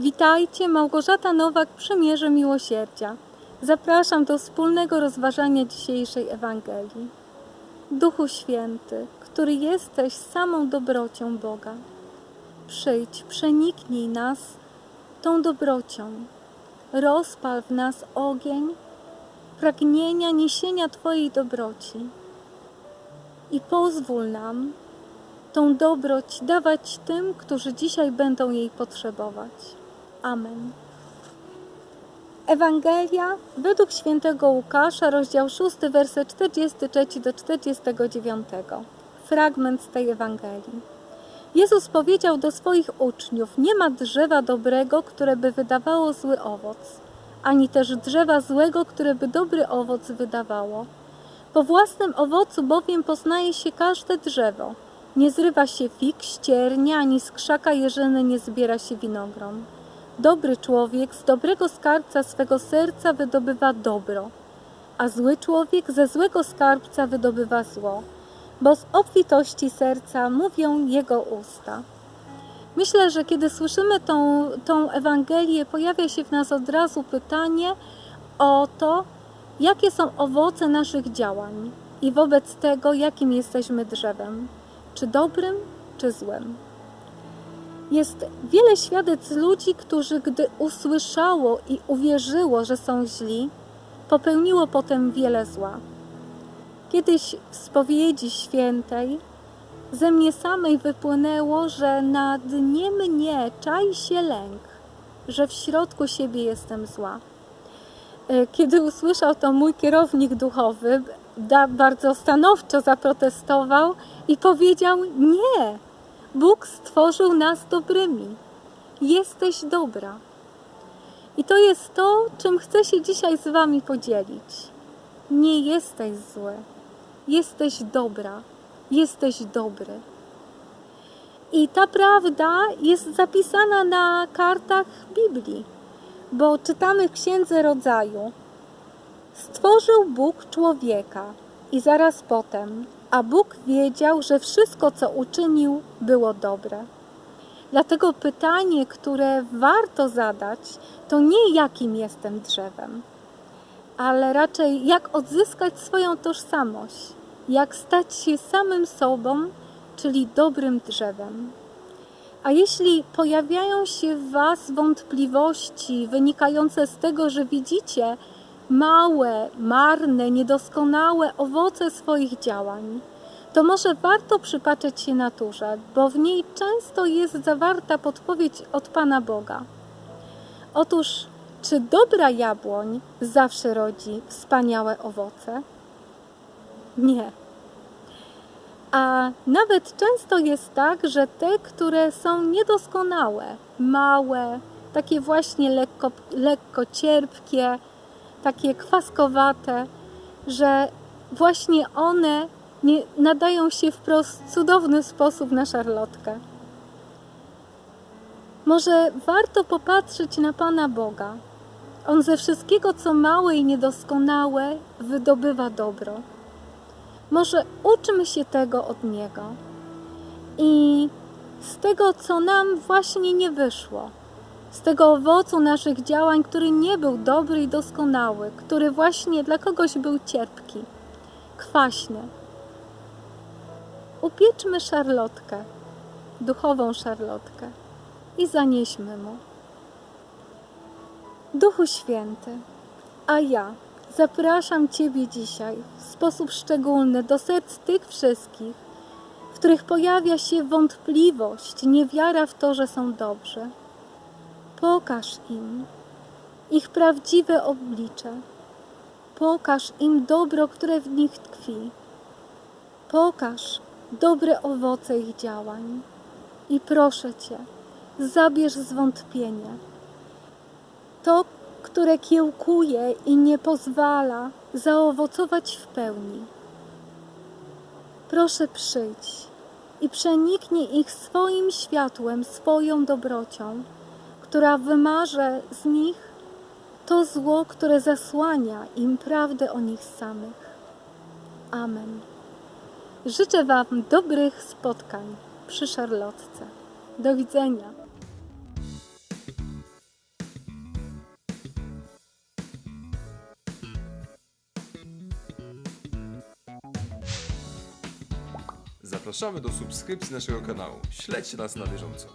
Witajcie, Małgorzata Nowak, Przymierze Miłosierdzia. Zapraszam do wspólnego rozważania dzisiejszej Ewangelii. Duchu Święty, który jesteś samą dobrocią Boga, przyjdź, przeniknij nas tą dobrocią. Rozpal w nas ogień pragnienia niesienia Twojej dobroci i pozwól nam tą dobroć dawać tym, którzy dzisiaj będą jej potrzebować. Amen. Ewangelia według świętego Łukasza, rozdział 6, werset 43 do 49. Fragment z tej Ewangelii. Jezus powiedział do swoich uczniów: Nie ma drzewa dobrego, które by wydawało zły owoc, ani też drzewa złego, które by dobry owoc wydawało. Po własnym owocu bowiem poznaje się każde drzewo. Nie zrywa się fig, ściernia, ani z krzaka jeżyny nie zbiera się winogron. Dobry człowiek z dobrego skarbca swego serca wydobywa dobro, a zły człowiek ze złego skarbca wydobywa zło, bo z obfitości serca mówią jego usta. Myślę, że kiedy słyszymy tą, tą Ewangelię, pojawia się w nas od razu pytanie o to, jakie są owoce naszych działań i wobec tego, jakim jesteśmy drzewem, czy dobrym, czy złym. Jest wiele świadectw ludzi, którzy gdy usłyszało i uwierzyło, że są źli, popełniło potem wiele zła. Kiedyś w spowiedzi świętej ze mnie samej wypłynęło, że na dnie mnie czai się lęk, że w środku siebie jestem zła. E, Kiedy usłyszał to mój kierownik duchowy, bardzo stanowczo zaprotestował i powiedział: Nie, Bóg stworzył nas dobrymi. Jesteś dobra. I to jest to, czym chcę się dzisiaj z Wami podzielić. Nie jesteś zły, jesteś dobra, jesteś dobry. I ta prawda jest zapisana na kartach Biblii, bo czytamy w Księdze Rodzaju. Stworzył Bóg człowieka i zaraz potem, a Bóg wiedział, że wszystko, co uczynił, było dobre. Dlatego pytanie, które warto zadać, to nie jakim jestem drzewem, ale raczej jak odzyskać swoją tożsamość, jak stać się samym sobą, czyli dobrym drzewem. A jeśli pojawiają się w Was wątpliwości wynikające z tego, że widzicie małe, marne, niedoskonałe owoce swoich działań, to może warto przypatrzeć się naturze, bo w niej często jest zawarta podpowiedź od Pana Boga. Otóż, czy dobra jabłoń zawsze rodzi wspaniałe owoce? Nie. A nawet często jest tak, że te, które są niedoskonałe, małe, takie właśnie lekko, lekko cierpkie, takie kwaskowate, że właśnie one nie nadają się wprost cudowny sposób na szarlotkę. Może warto popatrzeć na Pana Boga. On ze wszystkiego, co małe i niedoskonałe, wydobywa dobro. Może uczmy się tego od Niego i z tego, co nam właśnie nie wyszło, z tego owocu naszych działań, który nie był dobry i doskonały, który właśnie dla kogoś był cierpki, kwaśny. Upieczmy szarlotkę, duchową szarlotkę i zanieśmy mu. Duchu Święty, a ja zapraszam Ciebie dzisiaj w sposób szczególny do serc tych wszystkich, w których pojawia się wątpliwość, niewiara w to, że są dobrzy. Pokaż im ich prawdziwe oblicze. Pokaż im dobro, które w nich tkwi. Pokaż dobre owoce ich działań. I proszę Cię, zabierz zwątpienie. To, które kiełkuje i nie pozwala zaowocować w pełni. Proszę przyjdź i przeniknij ich swoim światłem, swoją dobrocią, która wymarza z nich to zło, które zasłania im prawdę o nich samych. Amen. Życzę Wam dobrych spotkań przy Szarlotce. Do widzenia. Zapraszamy do subskrypcji naszego kanału. Śledźcie nas na bieżąco.